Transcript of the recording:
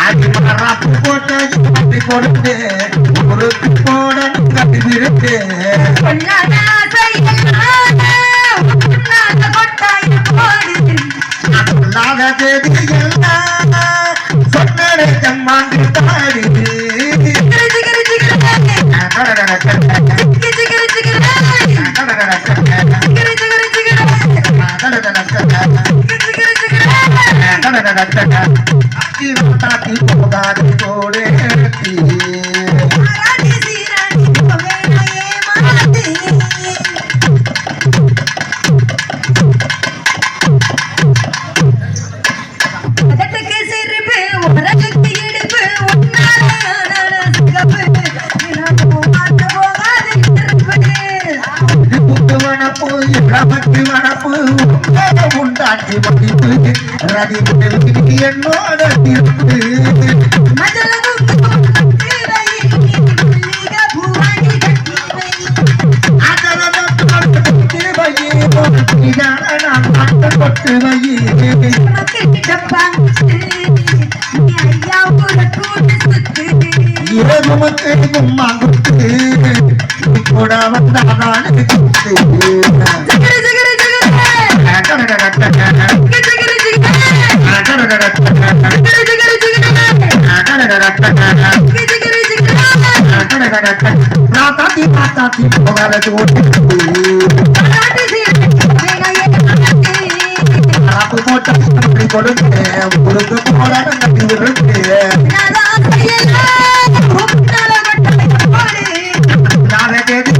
அது மரப்பு கட்டி கொடுத்து உருக்கு போட கட்டி விருந்து சொல்லாத தேதி எல்லாம் నడతగా అతి రూపాకి పోగానే తోడే மறப்பு உழவுக்கு மறப்பு உண்டாக்கி மடிப்பு ரவி முதலுக்கு என்னோட தீர்ப்பு பட்டு இரவு மத்தேகும் மகுத்து கூட வந்தாதானு ராத்தாத்தி ராத்தாத்தி போகாத போட்டு கொடுத்து கொடுத்து போராட்டம் கட்டி விடுறேன் Thank you.